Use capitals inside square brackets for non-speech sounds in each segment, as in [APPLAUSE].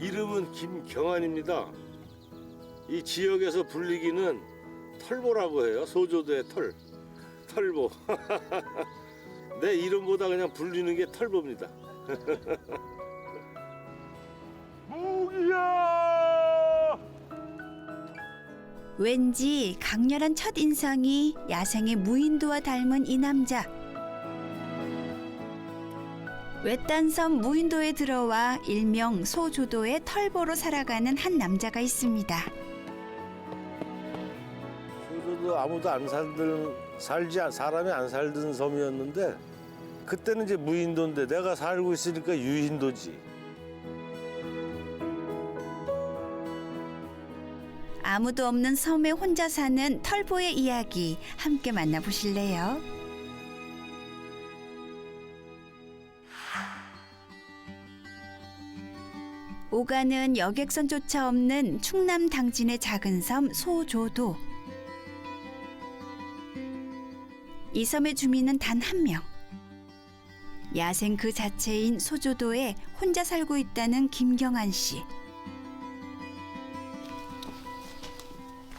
이름은 김경환입니다. 이 지역에서 불리기는 털보라고 해요. 소조도의 털. 털보. [LAUGHS] 내 이름보다 그냥 불리는 게 털보입니다. [LAUGHS] 무기야! 왠지 강렬한 첫 인상이 야생의 무인도와 닮은 이 남자. 외딴 섬 무인도에 들어와 일명 소조도의 털보로 살아가는 한 남자가 있습니다. 소조도 아무도 안 살던 살지 않- 사람이 안 살던 섬이었는데 그때는 이제 무인도인데 내가 살고 있으니까 유인도지. 아무도 없는 섬에 혼자 사는 털보의 이야기 함께 만나보실래요? 오가는 여객선조차 없는 충남 당진의 작은 섬 소조도. 이 섬의 주민은 단 한 명. 야생 그 자체인 소조도에 혼자 살고 있다는 김경환 씨.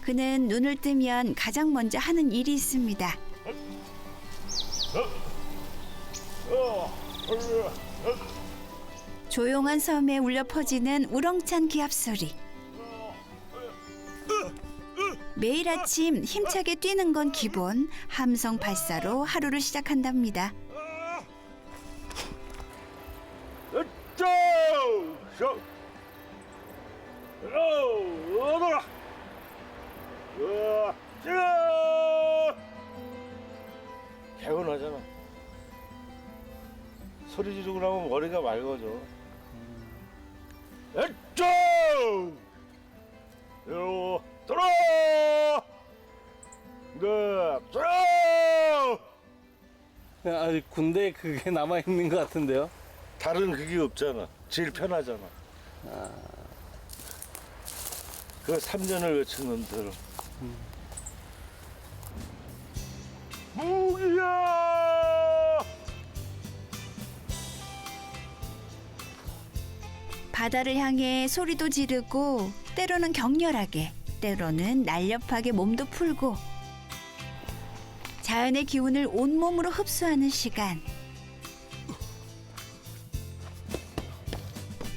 그는 눈을 뜨면 가장 먼저 하는 일이 있습니다. 조용한 섬에 울려 퍼지는 우렁찬 기합 소리. 매일 아침 힘차게 뛰는 건 기본 함성 발사로 하루를 시작한답니다. 개운하잖아. 소리 지르고 나면 머리가 맑아져. 쪼! 요! 들어! 네! 쪼! 아직 군대에 그게 [LAUGHS] 남아 있는 것 같은데요. 다른 그게 없잖아. 제일 편하잖아. 그 3년을 외쳤는 대로. 무기야! 바다를 향해 소리도 지르고 때로는 격렬하게 때로는 날렵하게 몸도 풀고 자연의 기운을 온몸으로 흡수하는 시간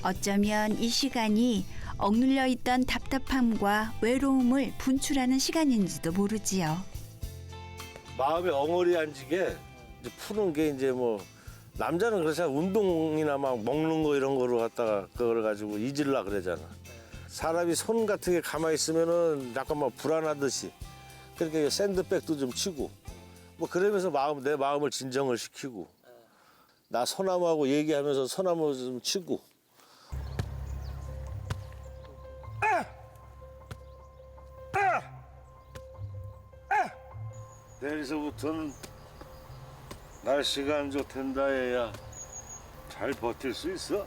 어쩌면 이 시간이 억눌려 있던 답답함과 외로움을 분출하는 시간인지도 모르지요. 마음에 엉어리 이제 푸는 게 이제 뭐 남자는 그렇잖아. 운동이나 막 먹는 거 이런 거로 갖다가 그걸 가지고 잊으려 그러잖아. 사람이 손 같은 게 가만히 있으면은 약간 막 불안하듯이 그렇게 샌드백도 좀 치고 뭐 그러면서 마음 내 마음을 진정을 시키고 나 소나무하고 얘기하면서 소나무 좀 치고 내일서부터는 날씨가 안 좋댄다 얘야. 잘 버틸 수 있어?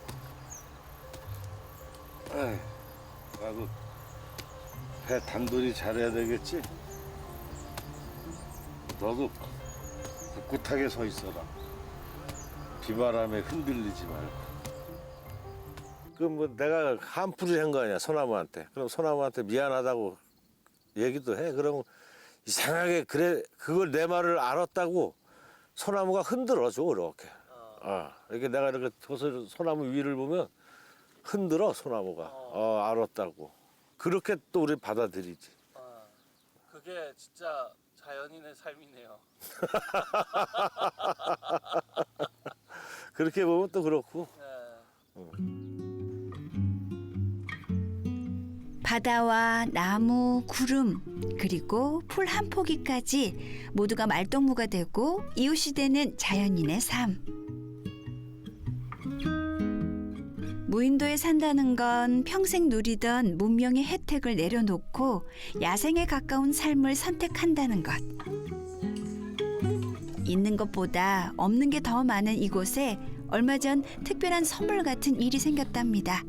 에이, 나도 배 단돌이 잘해야 되겠지? 너도 꿋꿋하게 서 있어라. 비바람에 흔들리지 말고. 그럼 뭐 내가 한풀이 한 거 아니야 소나무한테. 그럼 소나무한테 미안하다고 얘기도 해. 그러면 이상하게 그래 그걸 내 말을 알았다고 소나무가 흔들어줘 이렇게. 어. 이렇게 내가 이렇게 도서 소나무 위를 보면 흔들어 소나무가. 어 알았다고. 그렇게 또 우리 받아들이지. 그게 진짜 자연인의 삶이네요. [LAUGHS] 그렇게 보면 또 그렇고. 바다와 나무, 구름, 그리고 풀 한 포기까지 모두가 말동무가 되고 이웃이 되는 자연인의 삶. 무인도에 산다는 건 평생 누리던 문명의 혜택을 내려놓고 야생에 가까운 삶을 선택한다는 것. 있는 것보다 없는 게 더 많은 이곳에 얼마 전 특별한 선물 같은 일이 생겼답니다.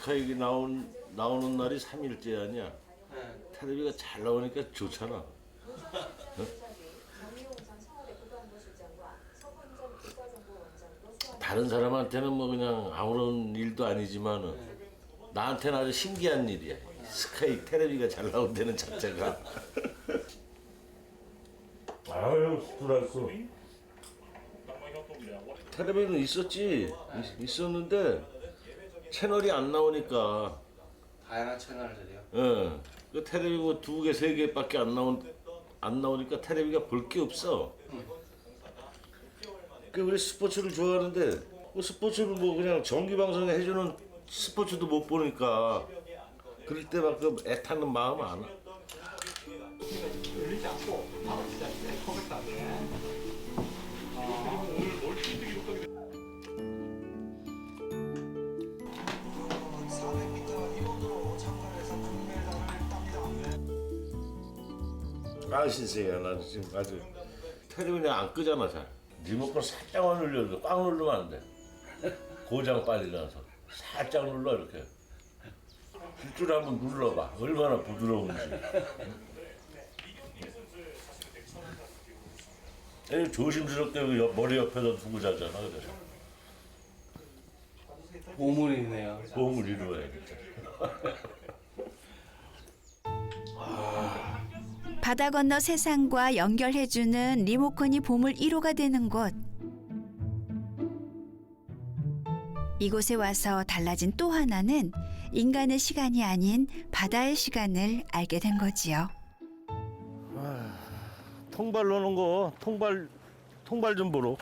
스카이가 나온 나오는 날이 3일째 아니야. 네. 테레비가 잘 나오니까 좋잖아. 어? 다른 사람한테는 뭐 그냥 아무런 일도 아니지만은 네. 나한테는 아주 신기한 일이야. 스카이 테레비가 잘 나온다는 자체가. [LAUGHS] 아유 스트레스. 테레비는 있었지 있, 있었는데 채널이 안 나오니까 다양한 채널들이요. 예. 그 텔레비 뭐두 개, 세 개밖에 안 나온 안 나오니까 텔레비가 볼 게 없어. 그 우리 스포츠를 좋아하는데 그 스포츠를 뭐 그냥 정기 방송에 해주는 스포츠도 못 보니까 그럴 때막그 애타는 마음 안 와. 아 신세야 나 지금 아주 텔레비전 안 끄잖아 잘. 리모컨 살짝만 눌려도 꽉 누르면 안 돼. 고장 빨리 나서 살짝 눌러 이렇게. 줄 한번 눌러봐. 얼마나 부드러운지. 에이, 조심스럽게 그 옆- 머리 옆에다 두고 자잖아 그래서 보물이네요. 도움을 이루어야겠 바다 건너 세상과 연결해주는 리모컨이 보물 1호가 되는 곳. 이곳에 와서 달라진 또 하나는 인간의 시간이 아닌 바다의 시간을 알게 된 거지요. 통발 넣는 거 통발 통발 좀 보러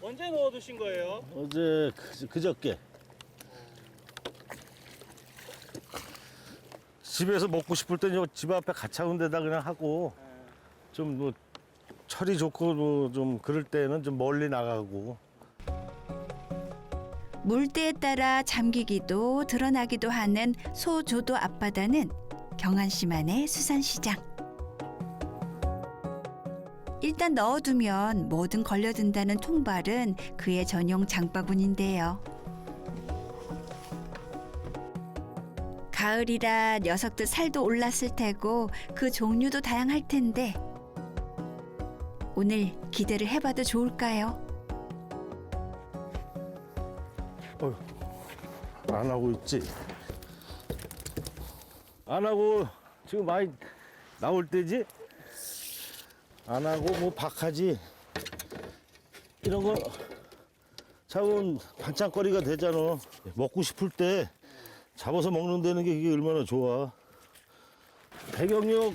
언제 넣어두신 거예요? 어제 그, 그저께 집에서 먹고 싶을 때는 집 앞에 가차운 데다 그냥 하고 좀 뭐 철이 좋고 뭐 좀 그럴 때는 좀 멀리 나가고 물때에 따라 잠기기도 드러나기도 하는 소조도 앞바다는 경안시만의 수산시장. 일단 넣어두면 뭐든 걸려든다는 통발은 그의 전용 장바구니인데요. 가을이라 녀석들 살도 올랐을 테고 그 종류도 다양할 텐데 오늘 기대를 해봐도 좋을까요? 안 하고 있지? 안 하고 지금 많이 나올 때지? 안 하고 뭐 박하지? 이런 거 잡으면 반찬거리가 되잖아. 먹고 싶을 때 잡아서 먹는 데는 게 이게 얼마나 좋아 배경력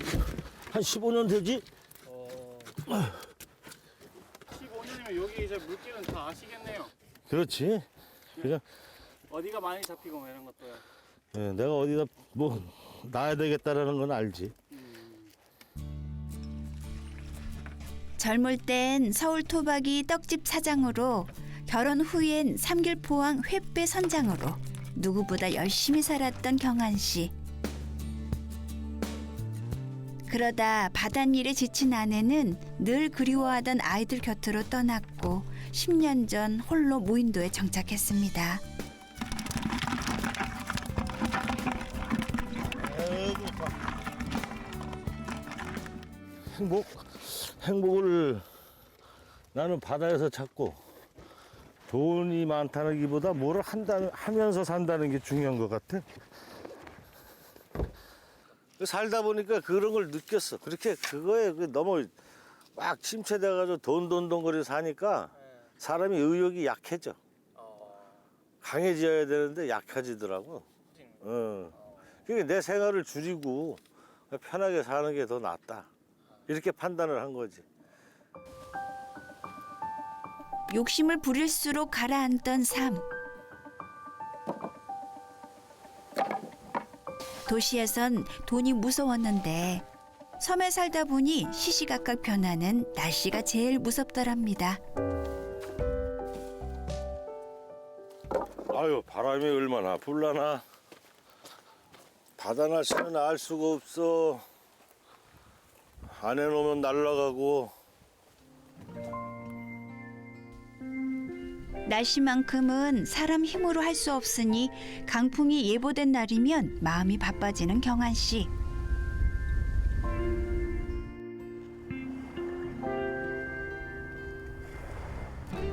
한 15년 되지? 어... 15년이면 여기 이제 물길은 다 아시겠네요. 그렇지 그냥 어디가 많이 잡히고 뭐 이런 것도요. 예, 내가 어디다 뭐 놔야 되겠다라는 건 알지 젊을 땐 서울 토박이 떡집 사장으로 결혼 후엔 삼길포항 횟배 선장으로 누구보다 열심히 살았던 경한 씨. 그러다 바닷일에 지친 아내는 늘 그리워하던 아이들 곁으로 떠났고 10년 전 홀로 무인도에 정착했습니다. 행복 행복을 나는 바다에서 찾고 돈이 많다는기보다 뭐를 한다는 하면서 산다는 게 중요한 것 같아. 살다 보니까 그런 걸 느꼈어. 그렇게 그거에 그 너무 막 침체돼가지고 돈돈돈거리 사니까 사람이 의욕이 약해져. 강해져야 되는데 약해지더라고. 어. 그러니까 내 생활을 줄이고 편하게 사는 게 더 낫다. 이렇게 판단을 한 거지. 욕심을 부릴수록 가라앉던 삶. 도시에선 돈이 무서웠는데 섬에 살다 보니 시시각각 변하는 날씨가 제일 무섭더랍니다. 아유 바람이 얼마나 불나나 바다 날씨는 알 수가 없어 안 해놓으면 날아가고 날씨만큼은 사람 힘으로 할 수 없으니 강풍이 예보된 날이면 마음이 바빠지는 경한 씨.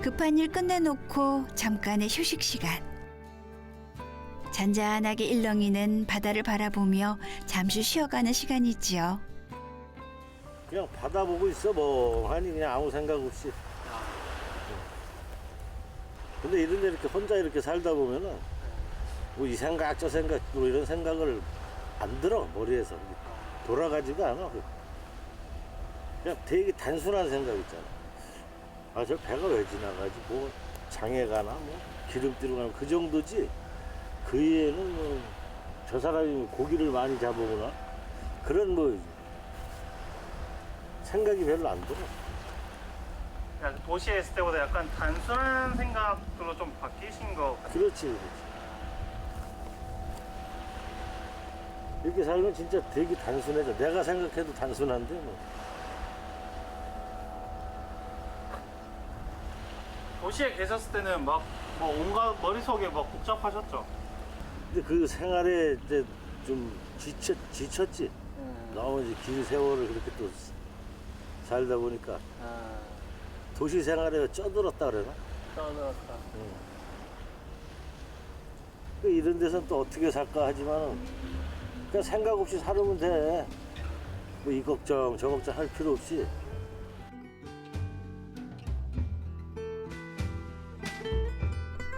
급한 일 끝내놓고 잠깐의 휴식 시간. 잔잔하게 일렁이는 바다를 바라보며 잠시 쉬어가는 시간이지요. 그냥 바다 보고 있어 멍하니 그냥 아무 생각 없이. 근데 이런 데 이렇게 혼자 이렇게 살다 보면은 뭐 이 생각 저 생각 뭐 이런 생각을 안 들어 머리에서 돌아가지가 않아. 그냥 되게 단순한 생각 있잖아. 아 저 배가 왜 지나가지? 뭐 장애 가나? 뭐 기름띠로 가나? 그 정도지. 그 이외에는 뭐 저 사람이 고기를 많이 잡아오나? 그런 뭐 생각이 별로 안 들어. 그냥 도시에 있을 때보다 약간 단순한 생각으로 좀 바뀌신 거 같아요. 그렇지, 그렇지. 이렇게 살면 진짜 되게 단순해져. 내가 생각해도 단순한데 뭐. 도시에 계셨을 때는 막 뭐 온갖 머릿속에 막 복잡하셨죠? 근데 그 생활에 이제 좀 지쳤, 지쳤지. 너무 이제 긴 세월을 그렇게 또 살다 보니까 아, 도시 생활에 쪄들었다 그래나? 떠들었다. 그 이런 데서는 또 어떻게 살까 하지만 그냥 생각 없이 살면 돼. 뭐 이 걱정 저 걱정 할 필요 없이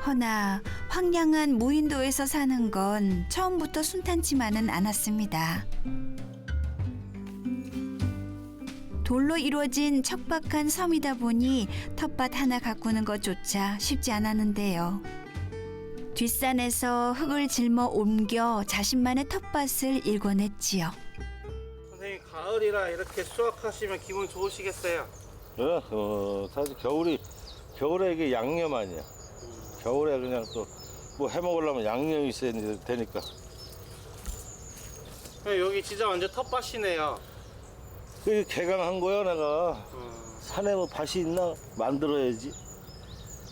허나 황량한 무인도에서 사는 건 처음부터 순탄치만은 않았습니다. 돌로 이루어진 척박한 섬이다 보니 텃밭 하나 가꾸는 것조차 쉽지 않았는데요. 뒷산에서 흙을 짊어 옮겨 자신만의 텃밭을 일궈냈지요. 선생님 가을이라 이렇게 수확하시면 기분 좋으시겠어요? 어, 어, 사실 겨울이 겨울에 이게 양념 아니야. 겨울에 그냥 또 뭐 해 먹으려면 양념이 있어야 되니까. 네, 여기 진짜 완전 텃밭이네요. 그 개강한 거야 내가. 어, 산에 뭐 밭이 있나 만들어야지.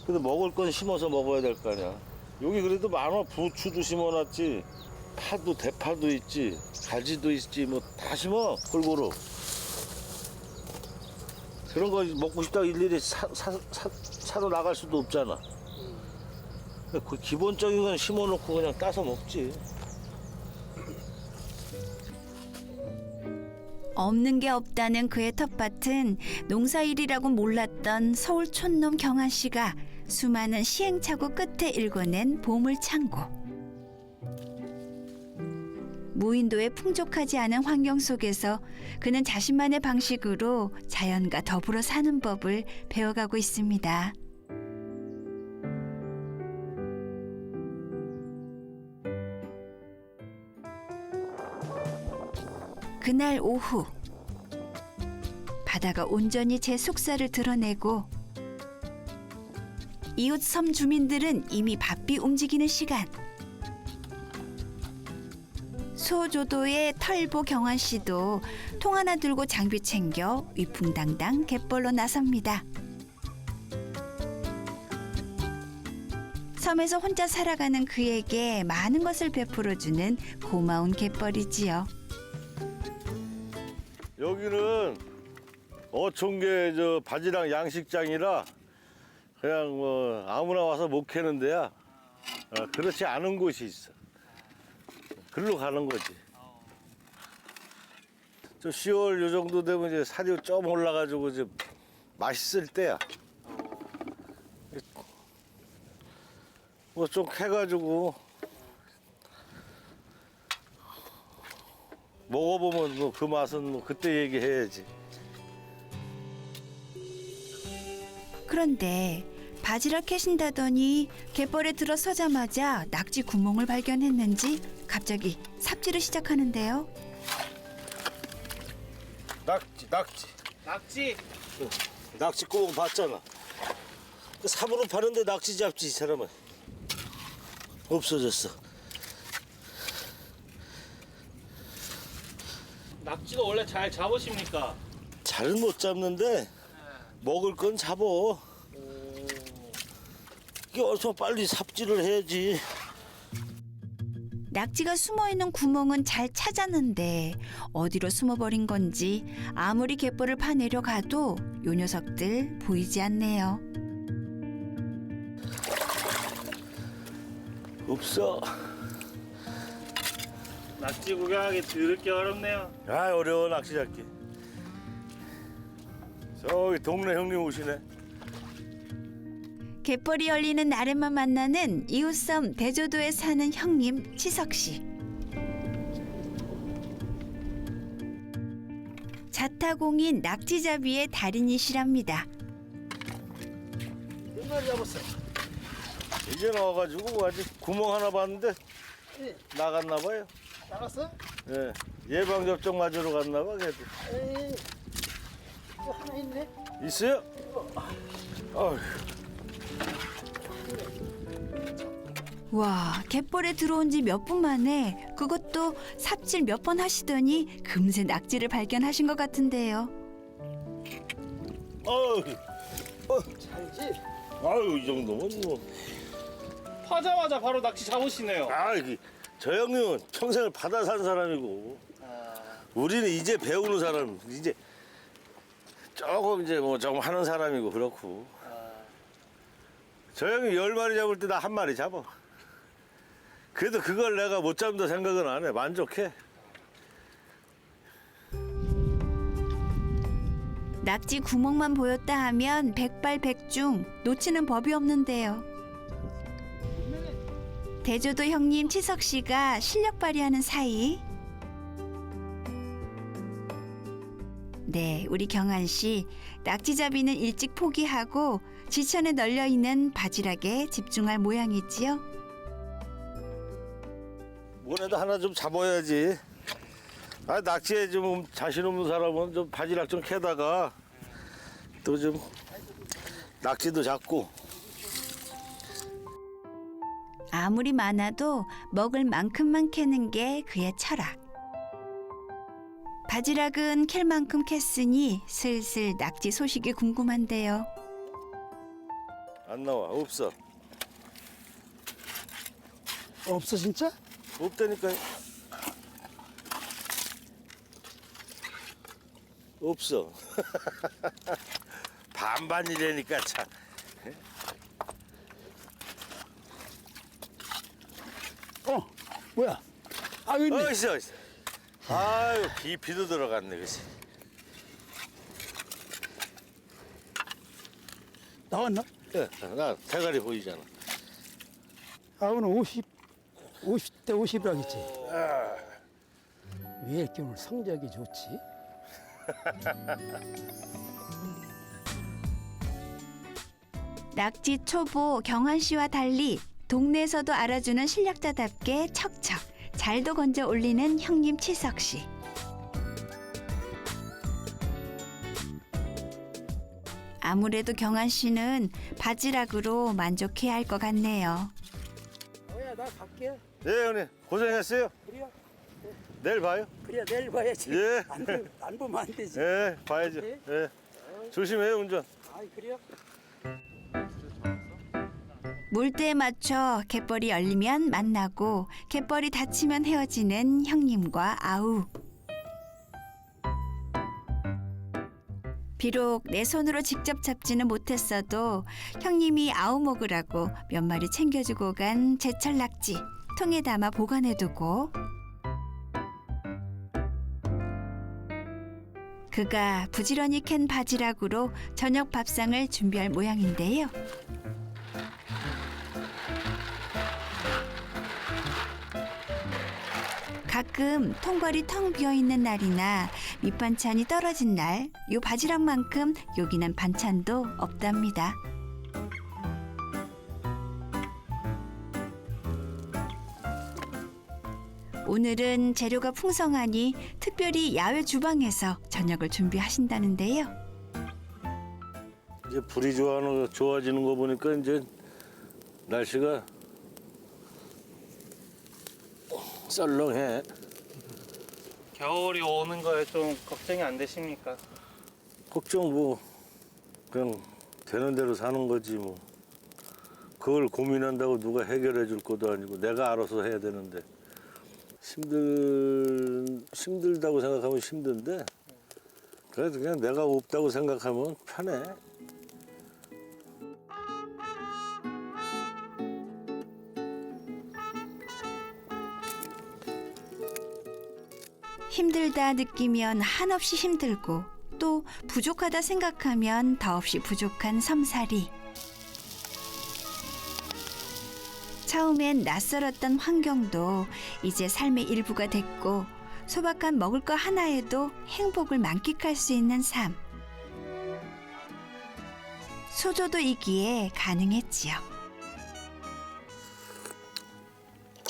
근데 먹을 건 심어서 먹어야 될 거 아니야. 여기 그래도 많아. 부추도 심어놨지. 파도 대파도 있지. 가지도 있지. 뭐 다 심어 골고루. 그런 거 먹고 싶다고 일일이 사, 사, 사, 사러 나갈 수도 없잖아. 그 기본적인 건 심어놓고 그냥 따서 먹지. 없는 게 없다는 그의 텃밭은 농사일이라고 몰랐던 서울 촌놈 경한 씨가 수많은 시행착오 끝에 일궈낸 보물 창고. 무인도의 풍족하지 않은 환경 속에서 그는 자신만의 방식으로 자연과 더불어 사는 법을 배워가고 있습니다. 그날 오후 바다가 온전히 제 속살을 드러내고 이웃 섬 주민들은 이미 바삐 움직이는 시간. 소조도의 털보 경환 씨도 통 하나 들고 장비 챙겨 위풍당당 갯벌로 나섭니다. 섬에서 혼자 살아가는 그에게 많은 것을 베풀어주는 고마운 갯벌이지요. 여기는 어촌계 저 바지락 양식장이라 그냥 뭐 아무나 와서 못 캐는 데야. 어, 그렇지 않은 곳이 있어. 글로 가는 거지. 저 10월 요 정도 되면 이제 살이 좀 올라가지고 이제 맛있을 때야. 뭐 좀 캐가지고 먹어보면 뭐 그 맛은 뭐 그때 얘기해야지. 그런데 바지락 캐신다더니 갯벌에 들어서자마자 낙지 구멍을 발견했는지 갑자기 삽질을 시작하는데요. 낙지, 낙지. 낙지. 낙지 구멍 봤잖아. 그 삽으로 파는데 낙지 잡지 이 사람은. 없어졌어. 낙지도 원래 잘 잡으십니까? 잘은 못 잡는데 네. 먹을 건 잡어. 이게 어서 빨리 삽질을 해야지. 낙지가 숨어 있는 구멍은 잘 찾았는데 어디로 숨어버린 건지 아무리 갯벌을 파내려 가도 요 녀석들 보이지 않네요. 없어. 낙지 구경하기 드럽게 어렵네요. 아 어려워 낚시 잡기. 저기 동네 형님 오시네. 갯벌이 열리는 날에만 만나는 이웃섬 대조도에 사는 형님 치석 씨. 자타공인 낙지잡이의 달인이시랍니다. 몇 마리 잡았어? 이제 나와가지고 아직 구멍 하나 봤는데 예. 나갔나 봐요. 나갔어? 예. 예방 접종 맞으러 갔나 봐 걔도. 에이, 또 하나 있네. 있어요? 어휴. 와, 갯벌에 들어온 지 몇 분 만에 그것도 삽질 몇 번 하시더니 금세 낙지를 발견하신 것 같은데요. 어휴. 잘지? 아유 이 정도면 뭐. 하자마자 바로 낚시 잡으시네요. 아, 이 저 형님은 평생을 바다 산 사람이고 우리는 이제 배우는 사람 이제 조금 이제 뭐 조금 하는 사람이고 그렇고. 저 형이 열 마리 잡을 때 나 한 마리 잡아. 그래도 그걸 내가 못 잡는다 생각은 안 해. 만족해. 낙지 구멍만 보였다 하면 백발백중 놓치는 법이 없는데요. 대조도 형님 치석 씨가 실력 발휘하는 사이. 네, 우리 경한 씨 낙지잡이는 일찍 포기하고 지천에 널려 있는 바지락에 집중할 모양이지요. 뭐라도 하나 좀 잡아야지. 아 낙지에 좀 자신 없는 사람은 좀 바지락 좀 캐다가 또 좀 낙지도 잡고 아무리 많아도 먹을 만큼만 캐는 게 그의 철학. 바지락은 캘 만큼 캤으니 슬슬 낙지 소식이 궁금한데요. 안 나와 없어 없어 진짜? 없다니까요. 없어. [LAUGHS] 반반이라니까 참. 어, 뭐야? 아 여기 있네. 어 있어 있어. 아유 깊이도 들어갔네 그지. 나왔나? 예, 나 대가리 보이잖아. 아 오늘 50, 50대 50이라겠지. 왜 이렇게 오늘 성적이 좋지? 낙지 초보 경환 씨와 달리 동네에서도 알아주는 실력자답게 척척 잘도 건져 올리는 형님 치석 씨. 아무래도 경환 씨는 바지락으로 만족해야 할 것 같네요. 뭐야 나 갈게. 예 형님 고생했어요. 그래야 내일 봐요. 그래야 내일 봐야지. 예. 안, 보- 안 보면 안 되지. 예 봐야죠. 예 조심해요 운전. 아이 그래요? 물때에 맞춰 갯벌이 열리면 만나고 갯벌이 닫히면 헤어지는 형님과 아우. 비록 내 손으로 직접 잡지는 못했어도 형님이 아우 먹으라고 몇 마리 챙겨주고 간 제철 낙지 통에 담아 보관해두고 그가 부지런히 캔 바지락으로 저녁 밥상을 준비할 모양인데요. 가끔 통발이 텅 비어 있는 날이나 밑반찬이 떨어진 날, 요 바지락만큼 요긴한 반찬도 없답니다. 오늘은 재료가 풍성하니 특별히 야외 주방에서 저녁을 준비하신다는데요. 이제 불이 좋아하는 좋아지는 거 보니까 이제 날씨가 썰렁해. 겨울이 오는 거에 좀 걱정이 안 되십니까? 걱정 뭐 그냥 되는 대로 사는 거지 뭐. 그걸 고민한다고 누가 해결해 줄 것도 아니고 내가 알아서 해야 되는데 힘들 힘들다고 생각하면 힘든데 그래도 그냥 내가 없다고 생각하면 편해. 힘들다 느끼면 한없이 힘들고 또 부족하다 생각하면 더없이 부족한 섬살이. 처음엔 낯설었던 환경도 이제 삶의 일부가 됐고 소박한 먹을 거 하나에도 행복을 만끽할 수 있는 삶. 소조도 이기에 가능했지요.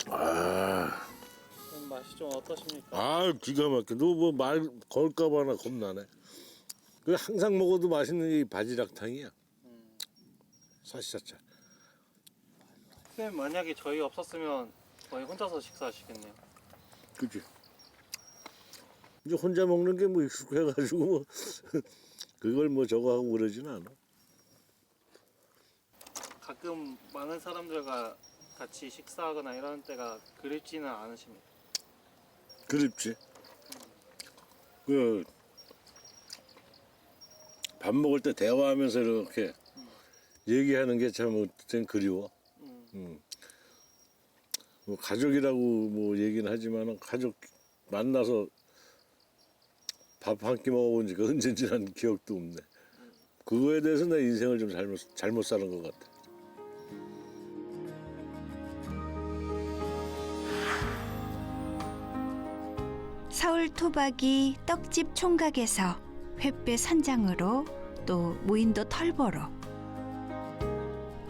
아, 음, 맛이 좀 어떠십니까? 아 기가 막혀. 너 뭐 말 걸까봐 나 겁나네. 그 항상 먹어도 맛있는 이 바지락탕이야. 사시사차. 선생님 만약에 저희 없었으면 거의 혼자서 식사하시겠네요. 그지. 이제 혼자 먹는 게 뭐 익숙해가지고 뭐 [LAUGHS] 그걸 뭐 저거 하고 그러진 않아. 가끔 많은 사람들과 같이 식사하거나 이런 때가 그립지는 않으십니까? 그립지. 그 밥 먹을 때 대화하면서 이렇게 얘기하는 게 참 어쨌든 그리워. 음. 음. 뭐 가족이라고 뭐 얘기는 하지만은 가족 만나서 밥 한 끼 먹어본 지가 [LAUGHS] 언젠지 난 기억도 없네. 그거에 대해서 내 인생을 좀 잘못 잘못 사는 것 같아. 서울 토박이 떡집 총각에서 횃배 선장으로 또 무인도 털보로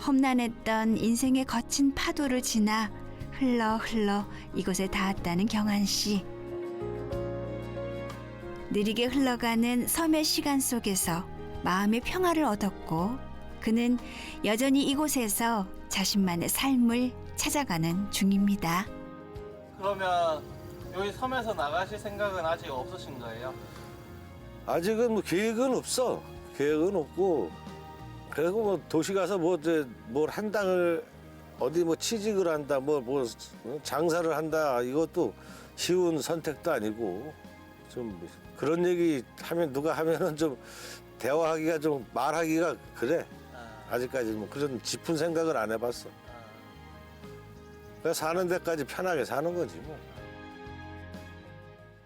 험난했던 인생의 거친 파도를 지나 흘러 흘러 이곳에 닿았다는 경한 씨. 느리게 흘러가는 섬의 시간 속에서 마음의 평화를 얻었고 그는 여전히 이곳에서 자신만의 삶을 찾아가는 중입니다. 그러면 여기 섬에서 나가실 생각은 아직 없으신 거예요? 아직은 뭐 계획은 없어. 계획은 없고 그리고 뭐 도시 가서 뭐뭘 한당을 어디 뭐 취직을 한다 뭐 뭐 장사를 한다 이것도 쉬운 선택도 아니고 좀 그런 얘기 하면 누가 하면은 좀 대화하기가 좀 말하기가 그래 아, 아직까지 뭐 그런 깊은 생각을 안 해봤어. 아. 그냥 사는 데까지 편하게 사는 거지 뭐.